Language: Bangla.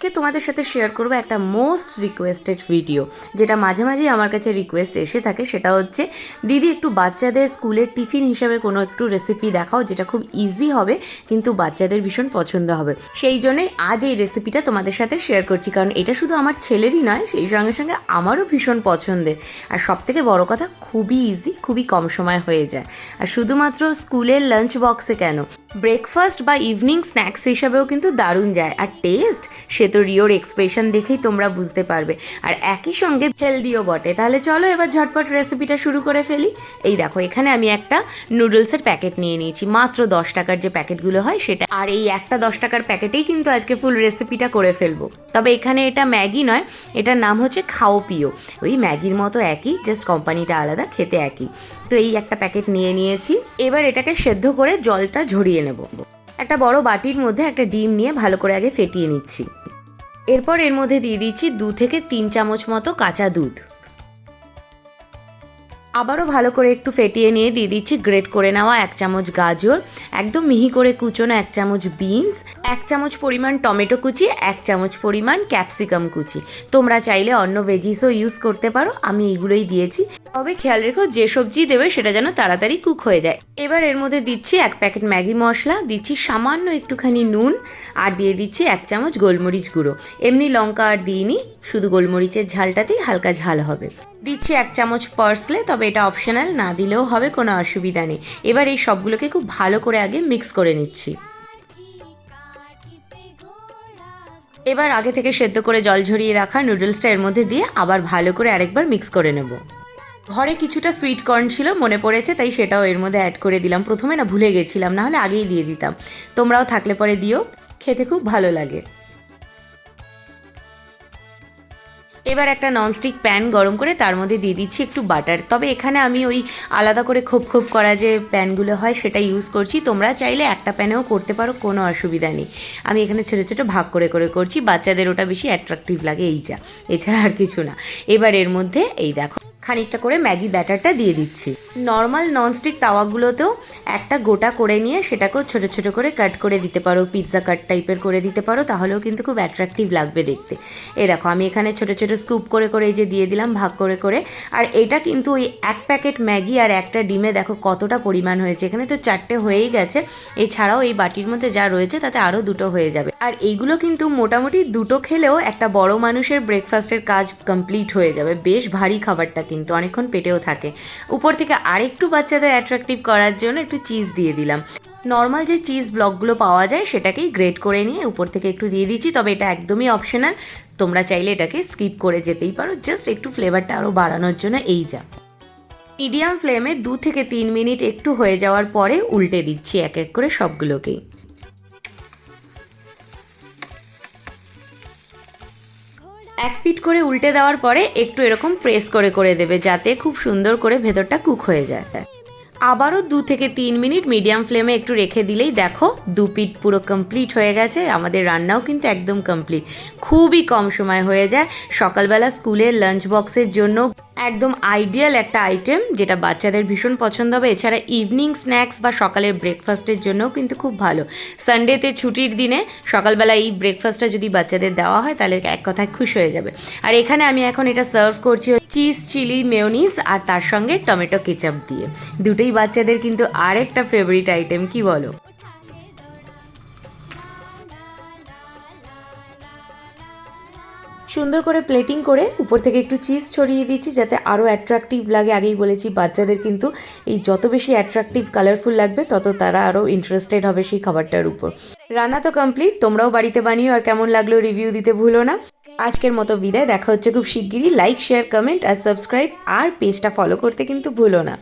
আজকে তোমাদের সাথে শেয়ার করব একটা মোস্ট রিকোয়েস্টেড ভিডিও যেটা মাঝে মাঝেই আমার কাছে রিকোয়েস্ট এসে থাকে। সেটা হচ্ছে, দিদি, একটু বাচ্চাদের স্কুলের টিফিন হিসেবে কোনো একটু রেসিপি দেখাও, যেটা খুব ইজি হবে, কিন্তু বাচ্চাদের ভীষণ পছন্দ হবে। সেই জন্যই আজ এই রেসিপিটা তোমাদের সাথে শেয়ার করছি, কারণ এটা শুধু আমার ছেলেরই নয়, সেই সঙ্গে সঙ্গে আমারও ভীষণ পছন্দের। আর সব থেকে বড় কথা, খুবই ইজি খুবই কম সময় হয়ে যায়। আর শুধুমাত্র স্কুলের লাঞ্চ বক্সে কেন? ব্রেকফাস্ট বা ইভিনিং স্ন্যাক্স হিসাবেও কিন্তু দারুণ যায়। আর টেস্ট সে তো রিওর এক্সপ্রেশন দেখেই তোমরা বুঝতে পারবে। আর একই সঙ্গে হেলদিও বটে। তাহলে চলো এবার ঝটপট রেসিপিটা শুরু করে ফেলি। এই দেখো, এখানে আমি একটা নুডলসের প্যাকেট নিয়ে নিয়েছি। মাত্র দশ টাকার যে প্যাকেটগুলো হয় সেটা। আর এই একটা দশ টাকার প্যাকেটেই কিন্তু আজকে ফুল রেসিপিটা করে ফেলব। তবে এখানে এটা ম্যাগি নয়, এটার নাম হচ্ছে খাও পিও। ওই ম্যাগির মতো একই জাস্ট কোম্পানিটা আলাদা, খেতে একই। তো এই একটা প্যাকেট নিয়ে নিয়েছি। এবার এটাকে সেদ্ধ করে জলটা ঝরিয়ে নেব। একটা বড় বাটির মধ্যে একটা ডিম নিয়ে ভালো করে আগে ফেটিয়ে নিচ্ছি। এরপর এর মধ্যে দিয়ে দিচ্ছি দু থেকে তিন চামচ মতো কাঁচা দুধ। আবারও ভালো করে একটু ফেটিয়ে নিয়ে দিয়ে দিচ্ছি গ্রেট করে নেওয়া এক চামচ গাজর, একদম মিহি করে কুচোনো এক চামচ বিনস, এক চামচ পরিমাণ টমেটো কুচি, এক চামচ পরিমাণ ক্যাপসিকাম কুচি। তোমরা চাইলে অন্য ভেজিসও ইউজ করতে পারো, আমি এগুলোই দিয়েছি। তবে খেয়াল রেখো, যে সবজি দেবে সেটা যেন তাড়াতাড়ি কুক হয়ে যায়। এবার এর মধ্যে দিচ্ছি এক প্যাকেট ম্যাগি মশলা, দিচ্ছি সামান্য একটুখানি নুন আর দিয়ে দিচ্ছি এক চামচ গোলমরিচ গুঁড়ো। এমনি লঙ্কা আর দিইনি, শুধু গোলমরিচের ঝালটাতেই হালকা ঝাল হবে। দিচ্ছি এক চামচ পার্সলে, তবে এটা অপশনাল, না দিলেও হবে, কোনো অসুবিধা নেই। এবার এই সবগুলোকে খুব ভালো করে আগে মিক্স করে নিচ্ছি। এবার আগে থেকে সেদ্ধ করে জল ঝরিয়ে রাখা নুডলসটা এর মধ্যে দিয়ে আবার ভালো করে আরেকবার মিক্স করে নেব। ঘরে কিছুটা সুইট কর্ন ছিল, মনে পড়েছে, তাই সেটাও এর মধ্যে অ্যাড করে দিলাম। প্রথমে না ভুলে গেছিলাম, নাহলে আগেই দিয়ে দিতাম। তোমরাও থাকলে পরে দিও, খেতে খুব ভালো লাগে। এবার একটা ননস্টিক প্যান গরম করে তার মধ্যে দিয়ে দিচ্ছি একটু বাটার তবে এখানে আমি ওই আলাদা করে খোপ খোপ করা যে প্যানগুলো হয়, সেটা ইউজ করছি। তোমরা চাইলে একটা প্যানেও করতে পারো, কোনো অসুবিধা নেই। আমি এখানে ছোটো ছোটো ভাগ করে করে করছি, বাচ্চাদের ওটা বেশি অ্যাট্রাকটিভ লাগে, এই যা। এছাড়া আর কিছু না। এবার এর মধ্যে এই দেখো। খানিকটা করে ম্যাগি ব্যাটারটা দিয়ে দিচ্ছি। নর্মাল ননস্টিক তাওয়াগুলোতেও একটা গোটা করে নিয়ে সেটাকেও ছোট ছোট করে কাট করে দিতে পারো, পিৎজা কাট টাইপের করে দিতে পারো, তাহলেও কিন্তু খুব অ্যাট্রাকটিভ লাগবে দেখতে। এ দেখো, আমি এখানে ছোট ছোট স্কুপ করে করে এই যে দিয়ে দিলাম, ভাগ করে করে। আর এটা কিন্তু ওই এক প্যাকেট ম্যাগি আর একটা ডিমে দেখো কতটা পরিমাণ হয়েছে। এখানে তো চারটে হয়েই গেছে। এছাড়াও এই বাটির মধ্যে যা রয়েছে তাতে আরও দুটো হয়ে যাবে। আর এইগুলো কিন্তু মোটামুটি দুটো খেলেও একটা বড় মানুষের ব্রেকফাস্টের কাজ কমপ্লিট হয়ে যাবে। বেশ ভারী খাবারটা কিন্তু, অনেকক্ষণ পেটেও থাকে। উপর থেকে আরেকটু বাচ্চাদের অ্যাট্রাকটিভ করার জন্য একটু চিজ দিয়ে দিলাম। নর্মাল যে চিজ ব্লকগুলো পাওয়া যায়, সেটাকেই গ্রেট করে নিয়ে উপর থেকে একটু দিয়ে দিচ্ছি, তবে এটা একদমই অপশনাল তোমরা চাইলে এটাকে স্কিপ করে যেতেই পারো জাস্ট একটু ফ্লেভারটা আরও বাড়ানোর জন্য এই যা। মিডিয়াম ফ্লেমে দু থেকে তিন মিনিট একটু হয়ে যাওয়ার পরে উল্টে দিচ্ছি এক এক করে সবগুলোকেই। এক পিট করে উল্টে দেওয়ার পরে একটু এরকম প্রেস করে করে দেবে যাতে খুব সুন্দর করে ভেতরটা কুক হয়ে যায়। আবারও দু থেকে তিন মিনিট মিডিয়াম ফ্লেমে একটু রেখে দিলেই দেখো দু পিট পুরো কমপ্লিট হয়ে গেছে, আমাদের রান্নাও কিন্তু একদম কমপ্লিট। খুবই কম সময় হয়ে যায়, সকালবেলা স্কুলের লাঞ্চ বক্সের জন্য একদম আইডিয়াল একটা আইটেম যেটা বাচ্চাদের ভীষণ পছন্দ হবে। এছাড়া ইভিনিং স্ন্যাক্স বা সকালের ব্রেকফাস্টের জন্যও কিন্তু খুব ভালো। সানডেতে ছুটির দিনে সকালবেলা এই ব্রেকফাস্টটা যদি বাচ্চাদের দেওয়া হয়, তাহলে এক কথায় খুশি হয়ে যাবে। আর এখানে আমি এখন এটা সার্ভ করছি চিজ চিলি মেয়োনিজ আর তার সঙ্গে টমেটো কেচাপ দিয়ে। দুটোই বাচ্চাদের কিন্তু আরেকটা ফেভারিট আইটেম কি বলো? সুন্দর করে প্লেটিং করে উপর থেকে একটু চিজ ছড়িয়ে দিচ্ছি যাতে আরও অ্যাট্রাকটিভ লাগে। আগেই বলেছি, বাচ্চাদের কিন্তু এই যত বেশি অ্যাট্রাকটিভ কালারফুল লাগবে, তত তারা আরও ইন্টারেস্টেড হবে সেই খাবারটার উপর। রান্না তো কমপ্লিট তোমরাও বাড়িতে বানিও আর কেমন লাগল রিভিউ দিতে ভুলো না। আজকের মতো বিদায়, দেখা হচ্ছে খুব শিগগিরই। লাইক শেয়ার কমেন্ট আর সাবস্ক্রাইব আর পেজটা ফলো করতে কিন্তু ভুলো না।